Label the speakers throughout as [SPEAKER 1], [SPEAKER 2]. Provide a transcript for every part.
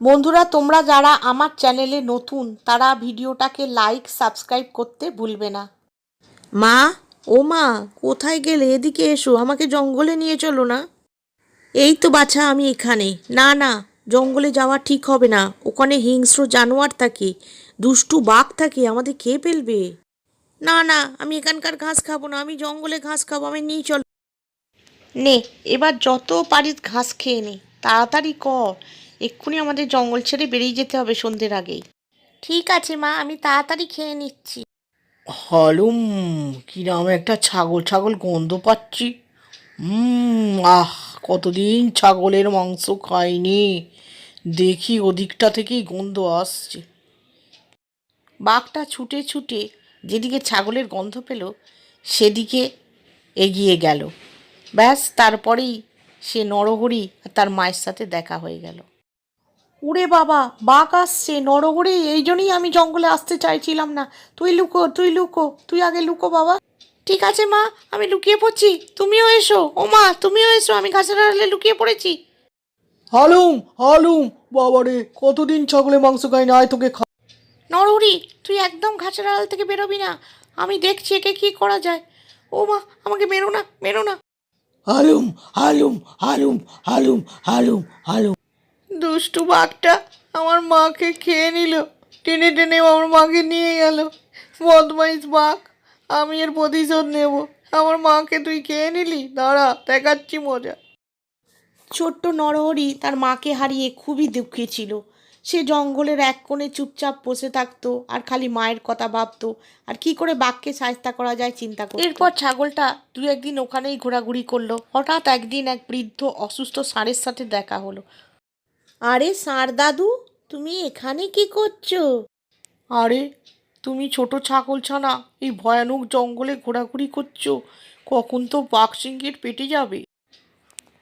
[SPEAKER 1] বন্ধুরা, তোমরা যারা আমার চ্যানেলে নতুন, তারা ভিডিওটাকে লাইক, সাবস্ক্রাইব করতে ভুলবে না। মা, ও মা, কোথায় গেলে? এদিকে এসো, আমাকে জঙ্গলে নিয়ে চলো না। এই তো বাছা, আমি এখানে। না না, জঙ্গলে যাওয়া ঠিক হবে না। ওখানে হিংস্র জানোয়ার থাকে, দুষ্টু বাঘ থাকে, আমাদের খেয়ে ফেলবে? না না, আমি এখানকার ঘাস খাব না, আমি জঙ্গলে ঘাস খাব, আমি নিয়ে চলো। নে, এবার যত পারিস ঘাস খেয়ে নে, তাড়াতাড়ি কর। এক্ষুনি আমাদের জঙ্গল ছেড়ে বেরিয়ে যেতে হবে সন্ধ্যের আগেই। ঠিক আছে মা আমি তাড়াতাড়ি খেয়ে নিচ্ছি।
[SPEAKER 2] হালুম কিরাম একটা ছাগল ছাগল গন্ধ পাচ্ছি। হুম আহ কতদিন ছাগলের মাংস খাইনি। দেখি ওদিকটা থেকেই গন্ধ আসছে।
[SPEAKER 1] বাঘটা ছুটে ছুটে যেদিকে ছাগলের গন্ধ পেল সেদিকে এগিয়ে গেল। ব্যাস তারপরেই সে নরহরি আর তার মায়ের সাথে দেখা হয়ে গেল। উড়ে বাবা বাঘ আসছে নরহরি এই জন্যই আমি জঙ্গলে আসতে চাইছিলাম না। তুই লুকো তুই লুকো তুই আগে লুকো বাবা। ঠিক আছে মা আমি লুকিয়ে পড়ছি তুমিও এসো। ও মা তুমিও এসো আমি গাছের আড়ালে লুকিয়ে পড়েছি।
[SPEAKER 2] হালুম হালুম বাবারে কতদিন ছাগলের মাংস খাই না আয় তোকে খা
[SPEAKER 1] নরহরি তুই একদম ঘাসের আড়াল থেকে বেরোবি না। আমি দেখছি একে কি করা যায়। ও মা আমাকে মেরো না মেরো না।
[SPEAKER 2] হালুম হালুম হালুম হালুম হালুম হালুম।
[SPEAKER 1] দুষ্টু বাঘটা আমার মাকে খেয়ে নিল। টেনে টেনে আমার মাকে নিয়ে গেল। বদমাইশ বাঘ আমি এর প্রতিশোধ নেব। আমার মাকে তুই খেয়ে নিলি? দাঁড়া দেখাচ্ছি মজা। ছোট্ট নরহরি তার মাকে হারিয়ে খুবই দুঃখী ছিল। সে জঙ্গলের এক কোণে চুপচাপ বসে থাকতো আর খালি মায়ের কথা ভাবতো। আর কি করে বাঘকে সাহস্তা করা যায় চিন্তা করতো। এরপর ছাগলটা দু একদিন ওখানেই ঘোরাঘুরি করল। হঠাৎ একদিন এক বৃদ্ধ অসুস্থ ষাঁড়ের সাথে দেখা হলো। আরে ষাঁড় দাদু, তুমি এখানে কি করছ?
[SPEAKER 2] আরে, তুমি ছোট ছাগল ছানা, এই ভয়ানক জঙ্গলে ঘোরাঘুরি করছ, কখন তো বাঘ সিংহের পেটে যাবে?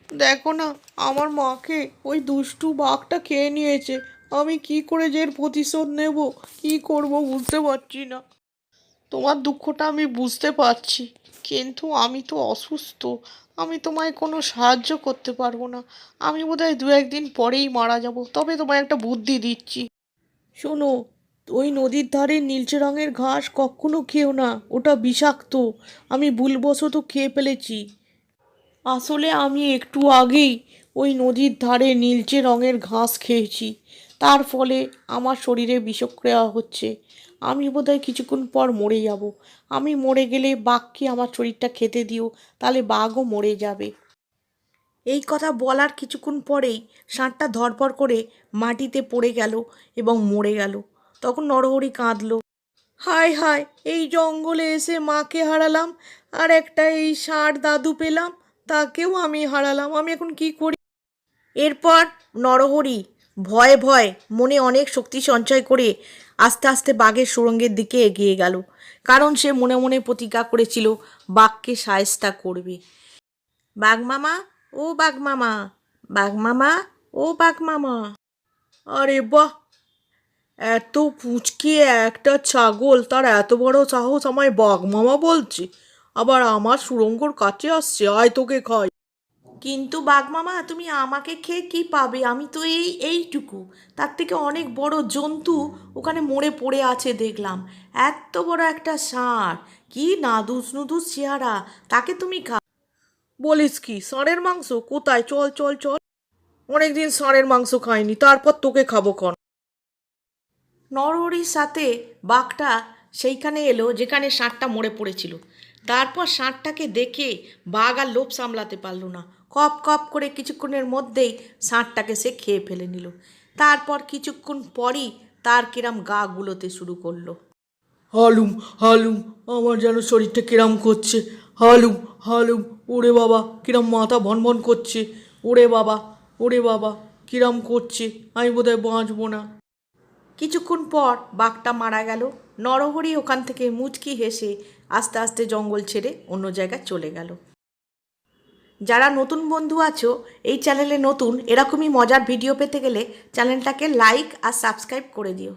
[SPEAKER 1] দেখো না, আমার মাকে ওই দুষ্টু বাঘটা খেয়ে নিয়েছে, আমি কি করে যে এর প্রতিশোধ নেব? কি করব বুঝতে পারছি না। তোমার দুঃখটা আমি বুঝতে পারছি। কিন্তু আমি তো অসুস্থ। আমি তোমায় কোনো সাহায্য করতে পারব না। আমি বোধহয় দু একদিন পরেই মারা যাব। তবে তোমায় একটা বুদ্ধি দিচ্ছি। শোনো, ওই নদীর ধারে নীলচে রঙের ঘাস কখনো খেও না। ওটা বিষাক্ত। আমি ভুলবশত খেয়ে ফেলেছি। আসলে আমি একটু আগেই ওই নদীর ধারে নীলচে রঙের ঘাস খেয়েছি। তার ফলে আমার শরীরে বিষক্রিয়া হচ্ছে। আমি বোধহয় কিছুক্ষণ পর মরে যাব। আমি মরে গেলে বাঘকে আমার শরীরটা খেতে দিও? তাহলে বাঘও মরে যাবে। এই কথা বলার কিছুক্ষণ পরেই ষাঁড়টা ধরপড় করে মাটিতে পড়ে গেল এবং মরে গেল। তখন নরহরি কাঁদলো। হায় হায়, এই জঙ্গলে এসে মাকে হারালাম আর একটা এই ষাঁড় দাদু পেলাম, তাকেও আমি হারালাম। আমি এখন কি করি? এরপর নরহরি ভয়ে ভয়ে মনে অনেক শক্তি সঞ্চয় করে আস্তে আস্তে বাঘের সুরঙ্গের দিকে এগিয়ে গেল। কারণ সে মনে মনে প্রতিজ্ঞা করেছিল, বাঘকে সায়স্তা করবে। বাঘ মামা, ও বাঘ মামা বাঘ মামা, ও বাঘ মামা। আরে বাহ! এত পুচকে একটা ছাগল, তার এত বড় সাহস আমায় বাঘ মামা বলছে। আবার আমার সুরঙ্গর কাছে আসছে, আয় তোকে খাই। কিন্তু বাঘ মামা তুমি আমাকে খেয়ে কি পাবে? আমি তো এই, এইটুকু। তার থেকে অনেক বড় জন্তু ওখানে মরে পড়ে আছে দেখলাম। এত বড় একটা ষাঁড়। কি নাদুস নুদুস চেহারা। তাকে তুমি খা বলিস কি? ষাঁড়ের মাংস? কোথায়? চল চল চল। অনেকদিন ষাঁড়ের মাংস খাইনি। তারপর তোকে খাব কন। নরহরির সাথে বাঘটা সেইখানে এলো, যেখানে ষাঁড়টা মরে পড়েছিল। তারপর ষাঁড়টাকে দেখে বাঘ আর লোভ সামলাতে পারল না। কপ কপ করে কিছুক্ষণের মধ্যেই ষাঁড়টাকে সে খেয়ে ফেলে নিল। তারপর কিছুক্ষণ পরই তার কিরাম গা গুলোতে শুরু করল।
[SPEAKER 2] হালুম হালুম আমার যেন শরীরটা কিরাম করছে। হালুম হালুম ওরে বাবা কিরাম মাথা ভন ভন করছে। ওরে বাবা ওরে বাবা কিরাম করছে আমি বোধহয় বাঁচবো না।
[SPEAKER 1] কিছুক্ষণ পর বাঘটা মারা গেল। নরহরি ওখান থেকে মুচকি হেসে আস্তে আস্তে জঙ্গল ছেড়ে অন্য জায়গায় চলে গেল। যারা নতুন বন্ধু আছো, এই চ্যানেলে নতুন, এরকমই মজার ভিডিও পেতে গেলে চ্যানেলটাকে লাইক আর সাবস্ক্রাইব করে দিও।